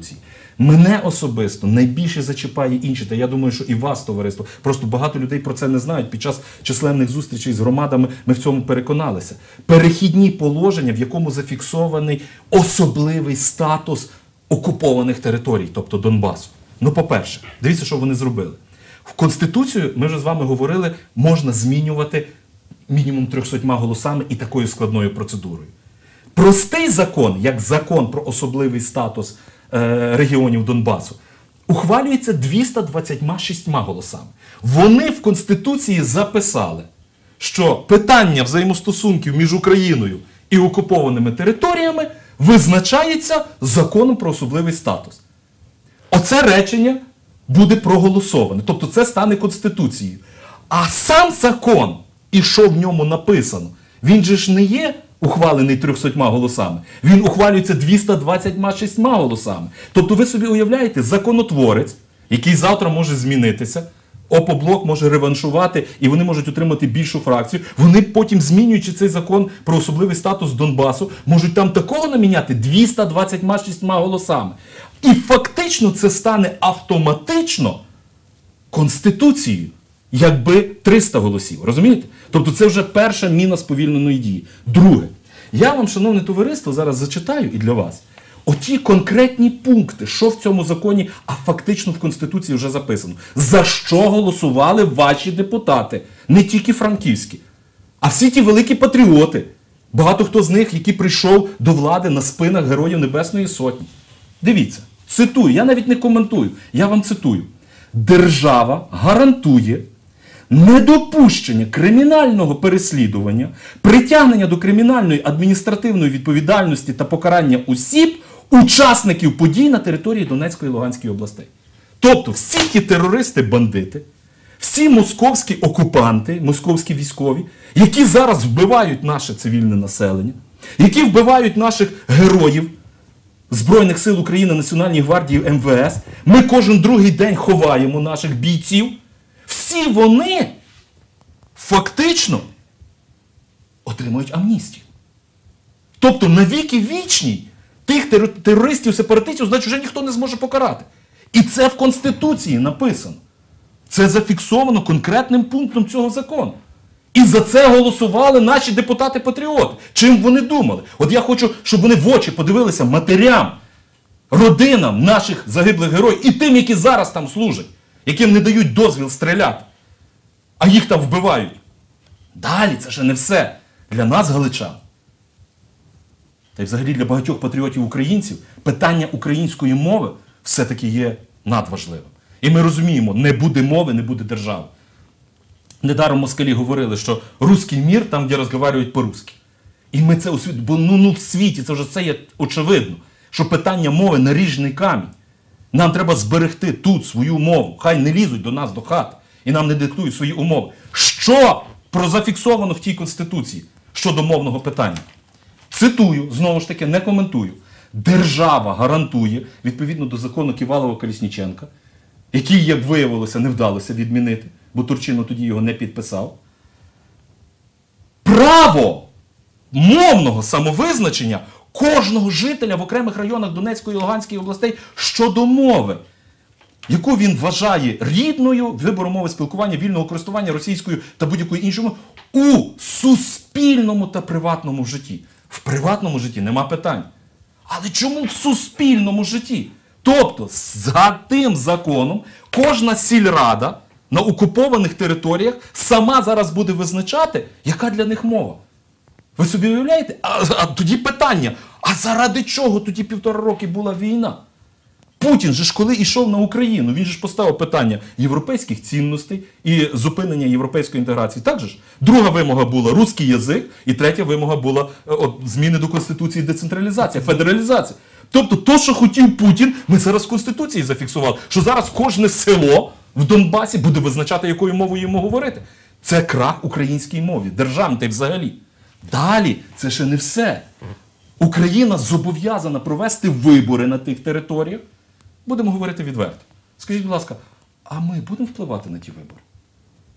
Конституції. Мене особисто найбільше зачіпає інші, та я думаю, що і вас, товариство. Просто багато людей про це не знають. Під час численних зустрічей з громадами ми в цьому переконалися. Перехідні положення, в якому зафіксований особливий статус окупованих територій, тобто Донбасу. Ну, по-перше, дивіться, що вони зробили. В Конституцію, ми вже з вами говорили, можна змінювати мінімум 300 голосами і такою складною процедурою. Простий закон, як закон про особливий статус регіонів Донбасу, ухвалюється 226 голосами. Вони в Конституції записали, що питання взаємостосунків між Україною і окупованими територіями визначається законом про особливий статус. Оце речення буде проголосоване. Тобто це стане Конституцією. А сам закон, і що в ньому написано, він же ж не є ухвалений 300 голосами. Він ухвалюється 226 голосами. Тобто ви собі уявляєте, законотворець, який завтра може змінитися. Опоблок може реваншувати, і вони можуть отримати більшу фракцію. Вони потім, змінюючи цей закон про особливий статус Донбасу, можуть там такого наміняти 226 голосами. І фактично це стане автоматично Конституцією, якби 300 голосів. Розумієте? Тобто це вже перша міна сповільненої дії. Друге, я вам, шановне товариство, зараз зачитаю і для вас. Оті конкретні пункти, що в цьому законі, а фактично в Конституції вже записано. За що голосували ваші депутати, не тільки франківські, а всі ті великі патріоти. Багато хто з них, який прийшов до влади на спинах Героїв Небесної Сотні. Дивіться, цитую, я навіть не коментую, я вам цитую. Держава гарантує недопущення кримінального переслідування, притягнення до кримінальної адміністративної відповідальності та покарання осіб, учасників подій на території Донецької і Луганської областей. Тобто всі ті терористи-бандити, всі московські окупанти, московські військові, які зараз вбивають наше цивільне населення, які вбивають наших героїв. Збройних сил України, Національної гвардії МВС. Ми кожен другий день ховаємо наших бійців. Всі вони фактично отримують амністію. Тобто навіки вічні тих терористів, сепаратистів, значить, вже ніхто не зможе покарати. І це в Конституції написано. Це зафіксовано конкретним пунктом цього закону. І за це голосували наші депутати-патріоти. Чим вони думали? От я хочу, щоб вони в очі подивилися матерям, родинам наших загиблих героїв і тим, які зараз там служать, яким не дають дозвіл стріляти, а їх там вбивають. Далі це ще не все. Для нас, галичан. Та й взагалі для багатьох патріотів українців питання української мови все-таки є надважливим. І ми розуміємо, не буде мови, не буде держави. Недаром москалі говорили, що руський мір там, де розмовляють по-русски. І ми це усвідомлюємо, бо ну, ну, в світі це вже це є очевидно, що питання мови наріжний камінь. Нам треба зберегти тут свою мову. Хай не лізуть до нас до хати і нам не диктують свої умови. Що прозафіксовано в тій Конституції щодо мовного питання? Цитую, знову ж таки, не коментую. Держава гарантує, відповідно до закону Ківалова Колісніченка, який, як виявилося, не вдалося відмінити, бо Турчинов тоді його не підписав. Право мовного самовизначення кожного жителя в окремих районах Донецької і Луганської областей щодо мови, яку він вважає рідною вибору мови спілкування, вільного користування російською та будь-якою іншою у суспільному та приватному житті. В приватному житті нема питань. Але чому в суспільному житті? Тобто, за тим законом кожна сільрада на окупованих територіях сама зараз буде визначати, яка для них мова. Ви собі уявляєте? А, а тоді питання: а заради чого тоді півтора роки була війна? Путін же ж коли йшов на Україну, він же ж поставив питання європейських цінностей і зупинення європейської інтеграції. Так же ж? Друга вимога була русський язик, і третя вимога була е, от, зміни до Конституції, децентралізація, федералізація. Тобто, то, що хотів Путін, ми зараз в Конституції зафіксували, що зараз кожне село в Донбасі буде визначати, якою мовою йому говорити. Це крах українській мові, державній взагалі. Далі це ще не все. Україна зобов'язана провести вибори на тих територіях. Будемо говорити відверто. Скажіть, будь ласка, а ми будемо впливати на ті вибори?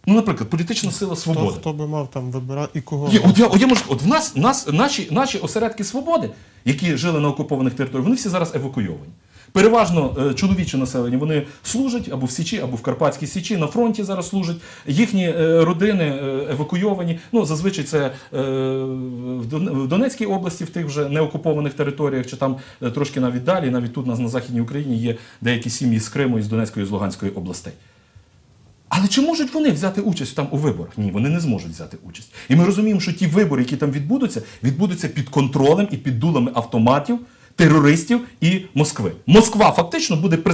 Ну, наприклад, політична сила свободи. хто би мав там вибирати і кого? Є, от я, от я можу, от в нас, нас наші, наші осередки свободи, які жили на окупованих територіях, вони всі зараз евакуйовані. Переважно е, чоловіче населення вони служать або в Січі, або в Карпатській Січі, на фронті зараз служать. Їхні е, родини е, евакуйовані. Ну, зазвичай це в Донецькій області, в тих вже неокупованих територіях, чи там трошки навіть далі, навіть тут у нас на Західній Україні є деякі сім'ї з Криму і з Донецької і з Луганської областей. Але чи можуть вони взяти участь там у виборах? Ні, вони не зможуть взяти участь. І ми розуміємо, що ті вибори, які там відбудуться, відбудуться під контролем і під дулами автоматів, терористів і Москви. Москва фактично буде е,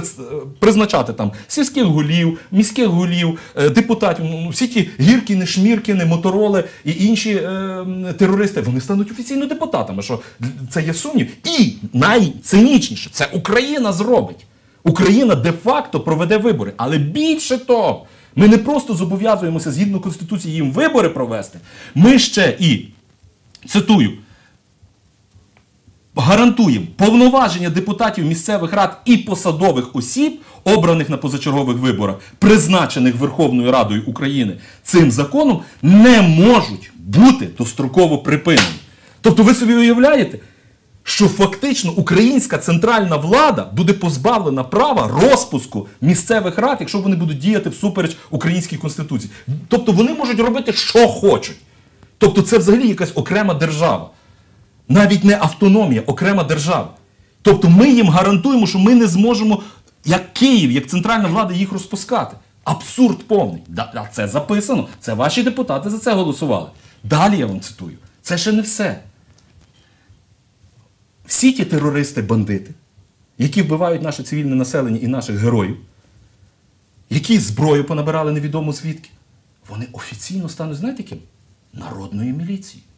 призначати там сільських голів, міських голів, е, депутатів. Ну, всі ті гіркіни, шміркіни, мотороли і інші е, терористи. Вони стануть офіційно депутатами. Що це є сумнів. І найцинічніше, це Україна зробить. Україна де-факто проведе вибори. Але більше того, ми не просто зобов'язуємося згідно Конституції їм вибори провести. Ми ще і цитую. Гарантуємо повноваження депутатів місцевих рад і посадових осіб, обраних на позачергових виборах, призначених Верховною Радою України цим законом, не можуть бути достроково припинені. Тобто, ви собі уявляєте, що фактично українська центральна влада буде позбавлена права розпуску місцевих рад, якщо вони будуть діяти всупереч українській конституції. Тобто вони можуть робити, що хочуть. Тобто, це взагалі якась окрема держава. Навіть не автономія, окрема держава. Тобто ми їм гарантуємо, що ми не зможемо, як Київ, як центральна влада, їх розпускати. Абсурд повний. Да, це записано. Це ваші депутати за це голосували. Далі я вам цитую. Це ще не все. Всі ті терористи-бандити, які вбивають наше цивільне населення і наших героїв, які зброю понабирали невідомо звідки, вони офіційно стануть, знаєте ким? Народною міліцією.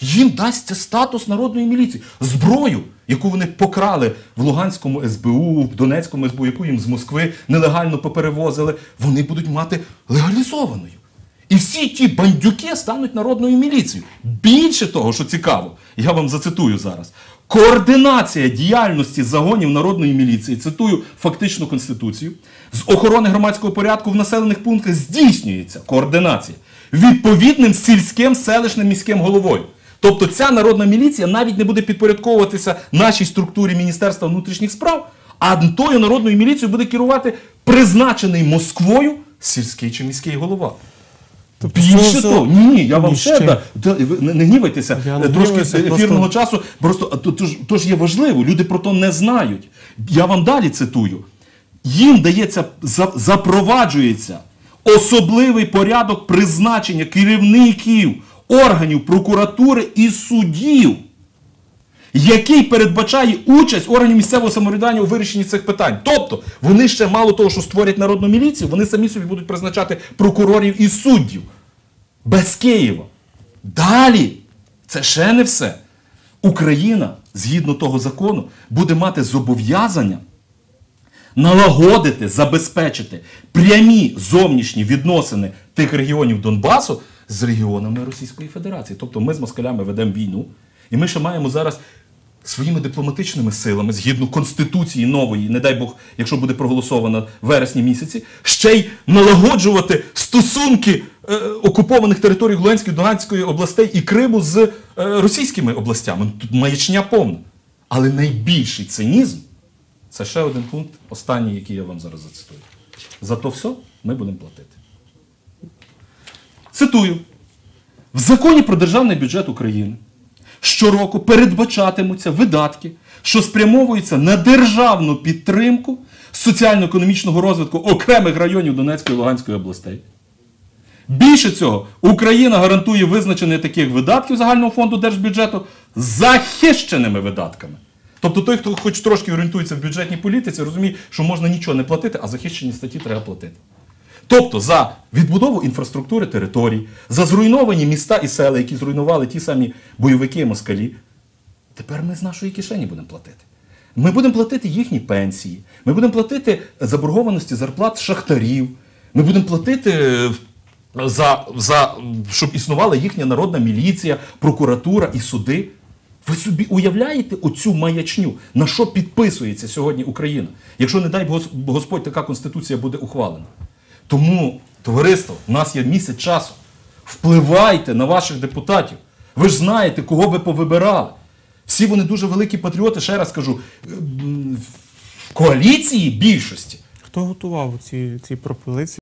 Їм дасться статус народної міліції. Зброю, яку вони покрали в Луганському СБУ, в Донецькому СБУ, яку їм з Москви нелегально поперевозили, вони будуть мати легалізованою. І всі ті бандюки стануть народною міліцією. Більше того, що цікаво, я вам зацитую зараз. Координація діяльності загонів народної міліції, цитую фактичну конституцію, з охорони громадського порядку в населених пунктах здійснюється координація відповідним сільським селищним міським головою. Тобто ця народна міліція навіть не буде підпорядковуватися нашій структурі Міністерства внутрішніх справ, а тою народною міліцією буде керувати призначений Москвою сільський чи міський голова. Тобто Більше того, ні, я вам ще, да, не, не гнівайтеся, Я е, не трошки гніваюся, ефірного просто- часу, просто то, то, ж, то ж є важливо, люди про то не знають. Я вам далі цитую. Їм дається, запроваджується особливий порядок призначення керівників органів прокуратури і суддів, який передбачає участь органів місцевого самоврядування у вирішенні цих питань. Тобто, вони ще мало того, що створять народну міліцію, вони самі собі будуть призначати прокурорів і суддів без Києва. Далі, це ще не все. Україна, згідно того закону, буде мати зобов'язання налагодити, забезпечити прямі зовнішні відносини тих регіонів Донбасу з регіонами Російської Федерації. Тобто ми з москалями ведемо війну, і ми ще маємо зараз своїми дипломатичними силами, згідно Конституції нової, не дай Бог, якщо буде проголосована в вересні місяці, ще й налагоджувати стосунки е, окупованих територій Луганської, Донецької областей і Криму з е, російськими областями. Тут маячня повна. Але найбільший цинізм це ще один пункт, останній, який я вам зараз зацитую. За то все ми будемо платити. Цитую. В законі про державний бюджет України щороку передбачатимуться видатки, що спрямовуються на державну підтримку соціально-економічного розвитку окремих районів Донецької і Луганської областей. Більше цього, Україна гарантує визначення таких видатків загального фонду держбюджету захищеними видатками. Тобто той, хто хоч трошки орієнтується в бюджетній політиці, розуміє, що можна нічого не платити, а захищені статті треба платити. Тобто за відбудову інфраструктури територій, за зруйновані міста і села, які зруйнували ті самі бойовики і москалі, тепер ми з нашої кишені будемо платити. Ми будемо платити їхні пенсії, ми будемо платити заборгованості зарплат шахтарів, ми будемо платити е, за, за, щоб існувала їхня народна міліція, прокуратура і суди. Ви собі уявляєте оцю маячню, на що підписується сьогодні Україна, якщо, не дай Господь, така конституція буде ухвалена. Тому, товариство, у нас є місяць часу. Впливайте на ваших депутатів. Ви ж знаєте, кого ви повибирали. Всі вони дуже великі патріоти, ще раз кажу, в коаліції більшості. Хто готував ці, ці пропозиції?